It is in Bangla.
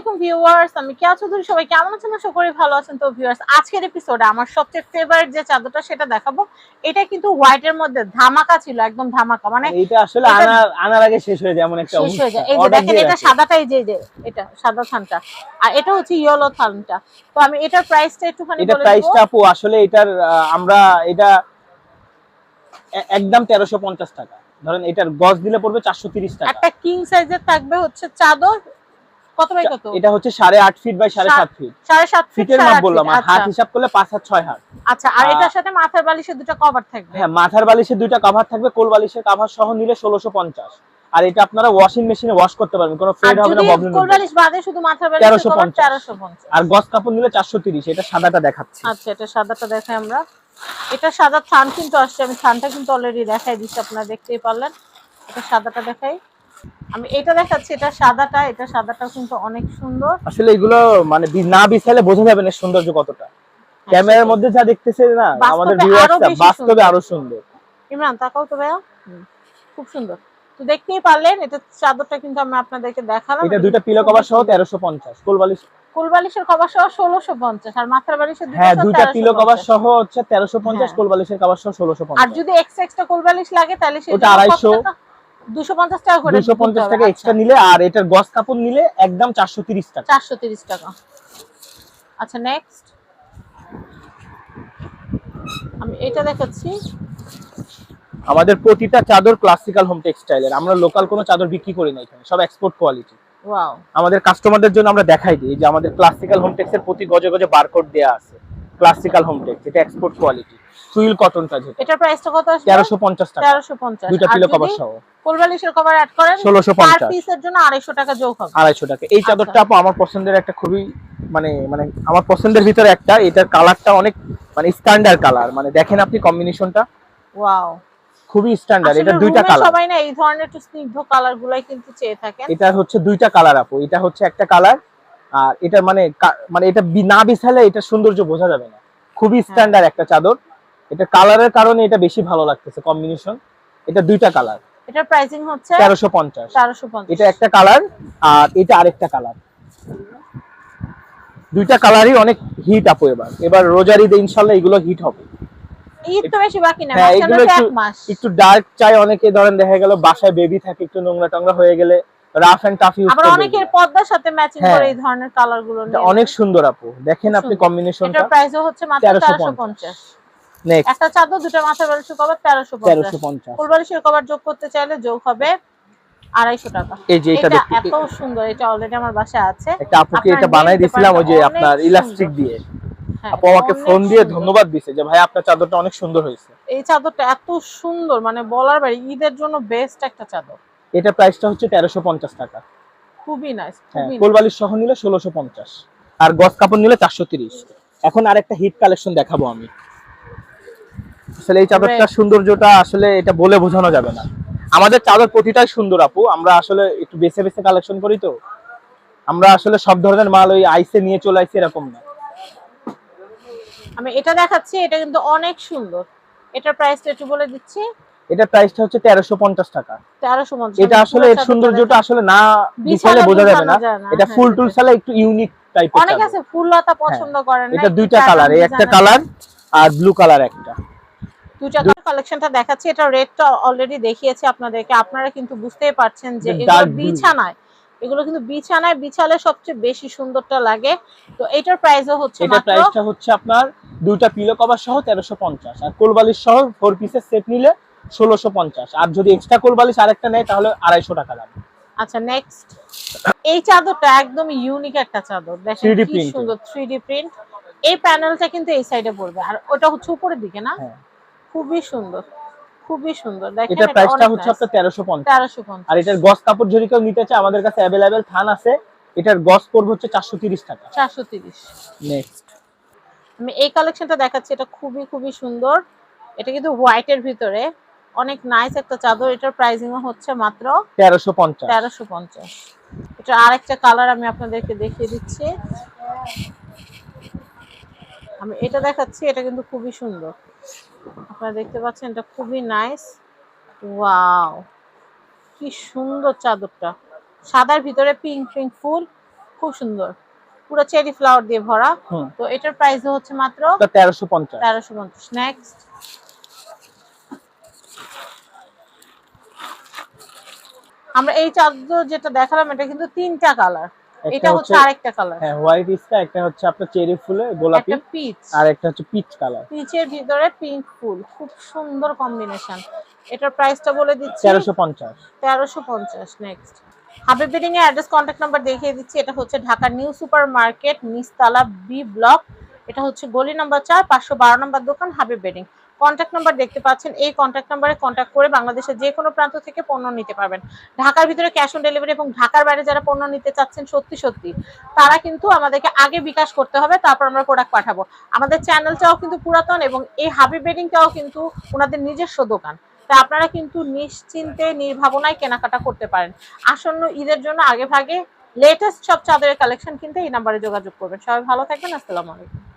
আলাইকুম ভিউয়ার্স আমি কেয়া চৌধুরী সবাই কেমন আছেন আশা করি ভালো আছেন। তো ভিউয়ার্স আজকের এপিসোডে আমার সবচেয়ে ফেভারিট যে চাদরটা সেটা দেখাবো। এটা কিন্তু হোয়াইটের মধ্যে ধামাকা ছিল একদম ধামাকা। মানে এইটা আসলে আনার আনার আগে শেষ হয়ে যায় এমন একটা শেষ হয়ে যায়। এই যে দেখেন এটা সাদাটাই যে যে এটা সাদা থানটা। আর এটা হচ্ছে ইয়েলো থানটা। তো আমি এটার প্রাইসটা একটুখানি এটা প্রাইসটা আপু আসলে এটার আমরা এটা একদম তেরোশো পঞ্চাশ টাকা। ধরেন এটার গজ দিলে পড়বে চারশো তিরিশ টাকা। একটা কিং সাইজের থাকবে হচ্ছে চাদর কত বাই কত? এটা হচ্ছে সাড়ে আট ফিট বাই সাড়ে সাত ফিট সাড়ে সাত ফিট ফিটের মাপ বললাম আর হাত হিসাব করলে পাঁচ হাত ছয় হাত। আচ্ছা আর এটার সাথে মাথার বালিশের দুটো কভার থাকবে? হ্যাঁ মাথার বালিশের দুইটা কাভার থাকবে কোল বালিশের কাভার সহ নিলে ষোলোশো পঞ্চাশ। আর এটা আপনারা ওয়াশিং মেশিনে ওয়াশ করতে পারবেন কোনো ফেড হবে না কোল বালিশ বাদে শুধু মাথার বালিশের 1350 তেরোশো পঞ্চাশ। আর গজ কাপড় নিলে চারশো তিরিশ এটা সাদাটা দেখাচ্ছি। আচ্ছা এটা সাদাটা দেখাই আমরা। এটা সাদা থান কিন্তু আসছে আমি থানটা কিন্তু অলরেডি দেখাই দিচ্ছি আপনারা দেখতেই পারলেন। এটা সাদাটা দেখাই। আমি এটা দেখাচ্ছি এটা সাদাটা এটা সাদাটা কিন্তু অনেক সুন্দর। আসলে এগুলো মানে না বিছাইলে বোঝা যাবে না সৌন্দর্য কতটা। ক্যামেরার মধ্যে যা দেখতেছে না আমাদের বাস্তবে আরও সুন্দর। ইমরান তাকাও তো ভাইয়া। খুব সুন্দর। তো দেখতেই পারলেন এটা চাদরটা কিন্তু আমি আপনাদেরকে দেখালাম। এটা দুইটা পিলো কভার সহ তেরোশো পঞ্চাশ কোল বালিশ। কোল বালিশের কভার সহ ষোলোশো পঞ্চাশ আর মাথার বালিশের দুটো হ্যাঁ দুইটা পিলো কভার সহ হচ্ছে তেরোশো পঞ্চাশ হ্যাঁ। কোল বালিশের কভার সহ ষোলোশো আর যদি এক্সট্রা এক্সট্রা কোল বালিশ লাগে তাহলে ওটা 250 দুশো পঞ্চাশ টাকা করে দুশো পঞ্চাশ টাকা এক্সট্রা নিলে আর এটার গজ কাপড় নিলে একদম চারশো তিরিশ টাকা। চারশো তিরিশ টাকা। আচ্ছা নেক্সট আমি এটা দেখাচ্ছি। আমাদের প্রতিটা চাদর ক্লাসিক্যাল হোম টেক্সটাইলের আমরা লোকাল কোনো চাদর বিক্রি করি না এখানে সব এক্সপোর্ট কোয়ালিটি ওয়াও আমাদের কাস্টমারদের জন্য আমরা দেখাই দিই যে আমাদের ক্লাসিক্যাল হোম টেক্সের প্রতি গজে গজে বারকোড দেওয়া আছে। ক্লাসিক্যাল হোম টেক্স এটা এক্সপোর্ট কোয়ালিটি সুইল কটনটা যেটা। এটা প্রাইসটা কত আসবে? তেরোশো পঞ্চাশ টাকা। তেরোশো পঞ্চাশ। দুইটা পিলো কভার সহ। কোল বালিশের কভার অ্যাড করেন ষোলোশো পার পিসের জন্য আড়াইশো টাকা যোগ হবে। আড়াইশো টাকা। এই চাদরটা আচ্ছা। আপু আমার পছন্দের একটা খুবই মানে মানে আমার পছন্দের ভিতরে একটা। এটার কালারটা অনেক মানে স্ট্যান্ডার্ড কালার মানে দেখেন আপনি কম্বিনেশনটা ওয়াও খুবই স্ট্যান্ডার্ড এটা দুইটা কালার সবাই না এই ধরনের একটু স্নিগ্ধ কালার গুলাই কিন্তু চেয়ে থাকেন। এটা হচ্ছে দুইটা কালার আপু। এটা হচ্ছে একটা কালার আর এটা মানে মানে এটা না বিছালে এটা সৌন্দর্য বোঝা যাবে না। খুবই। স্ট্যান্ডার্ড একটা চাদর। এটা কালারের কারণে এটা বেশি ভালো লাগতেছে কম্বিনেশন এটা দুইটা কালার। এটার প্রাইসিং হচ্ছে তেরোশো পঞ্চাশ। তেরোশো পঞ্চাশ। এটা একটা কালার আর এটা আরেকটা কালার। দুইটা কালারই অনেক হিট আপু এবার। এবার রোজার ঈদে ইনশাল্লাহ এগুলো হিট হবে। হ্যাঁ, একটু ডার্ক চাই অনেকে। ধরেন দেখা গেল বাসায় বেবি থাকে একটু নোংরা টোংরা হয়ে গেলে রাফ এন্ড টাফ ইউজ আবার অনেকের পর্দার সাথে ম্যাচিং। করে এই ধরনের কালারগুলো অনেক সুন্দর আপু। দেখেন আপনি। কম্বিনেশনটা এটার প্রাইসও হচ্ছে মাত্র 1350 তেরোশো পঞ্চাশ। নেক্সট একটা চাদর দুটো মাথার বালিশের কভার তেরোশো তেরোশো পঞ্চাশ। পঞ্চাশ ফুল বালিশের কভার যোগ করতে চাইলে যোগ হবে আড়াইশো টাকা। এই যে এটা এটা এত সুন্দর এটা অলরেডি আমার বাসায় আছে। একটা আপুকে এটা বানাই নিতে দিয়েছিলাম ওই যে আপনার ইলাস্টিক দিয়ে। হ্যাঁ, আপু আমাকে ফোন দিয়ে ধন্যবাদ দিছে যে ভাই আপনার চাদরটা অনেক সুন্দর হয়েছে। এই চাদরটা এত সুন্দর মানে বলার বাড়ি ঈদের জন্য বেস্ট একটা চাদর। এটা প্রাইসটা হচ্ছে তেরোশো পঞ্চাশ টাকা। খুবই নাইস হ্যাঁ খুবই কোলবালিশ সহ নিলে ষোলোশো পঞ্চাশ। আর গজ কাপড় নিলে চারশো তিরিশ। এখন আরেকটা হিট কালেকশন দেখাবো আমি। আসলে এই চাদরটা সৌন্দর্যটা আসলে এটা বলে বোঝানো যাবে না। আমাদের চাদর প্রতিটাই সুন্দর আপু। আমরা আসলে একটু বেছে বেছে কালেকশন করি তো। আমরা আসলে সব ধরনের মাল ওই আইসে নিয়ে চলে আসি এরকম না। আমি এটা দেখাচ্ছি এটা কিন্তু অনেক সুন্দর। এটার প্রাইসটা একটু বলে দিচ্ছি। এটা প্রাইসটা হচ্ছে তেরোশো পঞ্চাশ টাকা। তেরোশো পঞ্চাশ এটা আসলে এর সৌন্দর্যটা আসলে না বিছালে বোঝা যাবে না। এটা হ্যাঁ, ফুল। টুল সালে একটু ইউনিক টাইপের অনেক আছে ফুললতা পছন্দ করেন না এটা দুইটা কালার এই একটা কালার আর ব্লু কালার একটা। দুইটা কালার কালেকশনটা দেখাচ্ছি এটা রেডটা অলরেডি দেখিয়েছি আপনাদেরকে। আপনারা কিন্তু বুঝতেই পারছেন যে এগুলো বিছানায় এগুলো কিন্তু বিছানায় বিছালে সবচেয়ে বেশি সুন্দরটা লাগে। তো এটার প্রাইসও হচ্ছে এটা প্রাইসটা হচ্ছে আপনার দুইটা পিলো কভার সহ তেরোশো পঞ্চাশ। আর কোলবালিশ সহ ফোর পিসের সেট নিলে ষোলোশো পঞ্চাশ। আর যদি এক্সট্রা কোলবালিশ আরেকটা নেয় তাহলে আড়াইশো টাকা দাম। আচ্ছা নেক্সট এই চাদরটা একদম ইউনিক একটা চাদর। দেখেন 3D কি। সুন্দর 3D প্রিন্ট এই প্যানেলটা কিন্তু এই সাইডে পড়বে। আর ওটা হচ্ছে উপরের দিকে না? হ্যাঁ। খুবই সুন্দর। খুবই সুন্দর। দেখেন এটা প্রাইসটা হচ্ছে আপনার তেরোশো পঞ্চাশ। তেরোশো পঞ্চাশ। আর এটার গস কাপড় যদি কেউ নিতে চায় আমাদের কাছে অ্যাভেলেবেল থান আছে। এটার গস পড়বে হচ্ছে চারশো তিরিশ টাকা। চারশো তিরিশ। নেক্সট আমি এই কালেকশনটা দেখাচ্ছি এটা খুবই খুবই সুন্দর। এটা কিন্তু হোয়াইটের ভিতরে। অনেক নাইস একটা চাদর। এটার প্রাইসিং হচ্ছে মাত্র তেরোশো পঞ্চাশ। তেরোশো পঞ্চাশ। এটা আরেকটা কালার আমি আপনাদেরকে দেখিয়ে দিচ্ছি। আমি এটা দেখাচ্ছি এটা কিন্তু খুবই সুন্দর। আপনারা দেখতে পাচ্ছেন এটা খুবই নাইস ওয়াও কি সুন্দর চাদরটা। সাদার ভিতরে পিঙ্ক পিঙ্ক ফুল খুব সুন্দর। পুরো চেরি ফ্লাওয়ার দিয়ে ভরা। তো এটার প্রাইস হচ্ছে মাত্র তেরোশো পঞ্চাশ। তেরোশো পঞ্চাশ। নেক্সট আমরা এই চাদর যেটা দেখালাম এটা কিন্তু তিনটা কালার এটা হচ্ছে আরেকটা কালার হ্যাঁ হোয়াইট ইস্কা একটা হচ্ছে আপনার চেরি ফুলে গোলাপি একটা পিচ আর একটা হচ্ছে পিচ কালার পিচের ভিতরে পিঙ্ক ফুল খুব সুন্দর কম্বিনেশন এটার প্রাইসটা বলে দিচ্ছি। তেরোশো পঞ্চাশ। তেরোশো পঞ্চাশ নেক্সট হাবিব বিডিং এর অ্যাড্রেস কন্ট্যাক্ট নাম্বার দেখিয়ে দিচ্ছি। এটা হচ্ছে ঢাকা নিউ সুপার মার্কেট নিস্তালা বি ব্লক এটা হচ্ছে গলি নাম্বার চার পাঁচশো বারো নম্বর দোকান হাবিব বেডিং কন্ট্যাক্ট নাম্বার দেখতে পাচ্ছেন। এই কন্ট্যাক্ট নাম্বারে কন্ট্যাক্ট করে বাংলাদেশের যে কোনো প্রান্ত থেকে পণ্য নিতে পারবেন। ঢাকার ভিতরে ক্যাশ অন ডেলিভারি এবং ঢাকার বাইরে যারা পণ্য নিতে চাচ্ছেন, সত্যি সত্যি, তারা কিন্তু আমাদেরকে আগে বিকাশ করতে হবে, তারপর আমরা প্রোডাক্ট পাঠাবো। আমাদের চ্যানেলটাও কিন্তু পুরাতন এবং এই হাবিব বেডিংটাও কিন্তু ওনাদের নিজস্ব দোকান। তা আপনারা কিন্তু নিশ্চিন্তে, নির্ভাবনায় কেনাকাটা করতে পারেন। আসন্ন ঈদের জন্য আগে ভাগে লেটেস্ট সব চাদরের কালেকশন কিনতে এই নাম্বারে যোগাযোগ করবেন। সবাই ভালো থাকবেন, আসসালামু আলাইকুম।